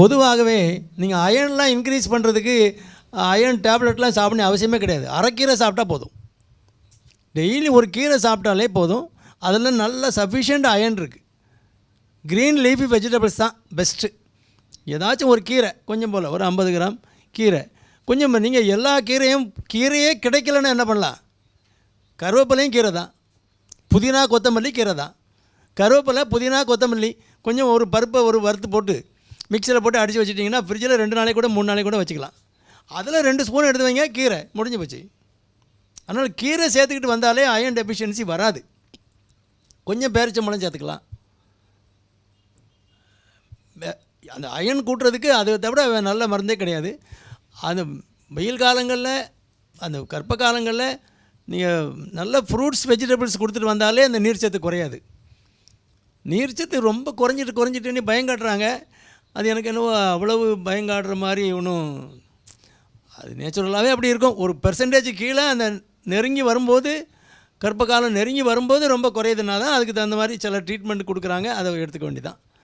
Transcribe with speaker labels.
Speaker 1: பொதுவாகவே நீங்கள் அயன்லாம் இன்க்ரீஸ் பண்ணுறதுக்கு அயன் டேப்லெட்லாம் சாப்பிடணும் அவசியமே கிடையாது. அரைக்கீரை சாப்பிட்டா போதும். டெய்லி ஒரு கீரை சாப்பிட்டாலே போதும். அதில் நல்ல சஃபிஷியண்ட் அயன் இருக்குது க்ரீன் லீஃபி வெஜிடபிள்ஸ் தான் பெஸ்ட்டு ஏதாச்சும் ஒரு கீரை கொஞ்சம் போல் ஒரு ஐம்பது கிராம் கீரை. கொஞ்சம் நீங்கள் எல்லா கீரையும் கீரையே கிடைக்கலன்னா என்ன பண்ணலாம்? கருவேப்பிலையும் கீரை தான். புதினா கொத்தமல்லி கீரை தான். கருவேப்பிலை புதினா கொத்தமல்லி கொஞ்சம் ஒரு பருப்பை ஒரு வறுத்து போட்டு மிக்சியில் போட்டு அடித்து வச்சிட்டிங்கன்னா ஃப்ரிட்ஜில் ரெண்டு நாளைக்கு கூட மூணு நாளைக்கு கூட வச்சுக்கலாம். அதில் ரெண்டு ஸ்பூன் எடுத்து வைங்க கீரை முடிஞ்சு போச்சு. அதனால் கீரை சேர்த்துக்கிட்டு வந்தாலே அயன் டெஃபிஷியன்சி வராது. கொஞ்சம் பேரிச்சம்பழம் சேர்த்துக்கலாம். அந்த அயன் கூட்டுறதுக்கு அதை தவிர நல்ல மருந்தே கிடையாது. அந்த வெயில் காலங்களில் அந்த கர்ப்ப காலங்களில் நீங்கள் நல்ல ஃப்ரூட்ஸ் வெஜிடபிள்ஸ் கொடுத்துட்டு வந்தாலே அந்த நீர்ச்சத்து குறையாது. நீர்ச்சத்து ரொம்ப குறைஞ்சிட்டு குறைஞ்சிட்டுன்னு பயங்காட்டுறாங்க அது எனக்கு என்னவோ அவ்வளவு பயங்காடுற மாதிரி ஒன்றும் அது நேச்சுரலாகவே அப்படி இருக்கும். ஒரு பெர்சன்டேஜ் கீழே அந்த நெருங்கி வரும்போது கர்ப்ப காலம் நெருங்கி வரும்போது ரொம்ப குறையுதுன்னா தான் அதுக்கு தகுந்த மாதிரி சில ட்ரீட்மெண்ட் கொடுக்குறாங்க. அதை எடுத்துக்க வேண்டியதான்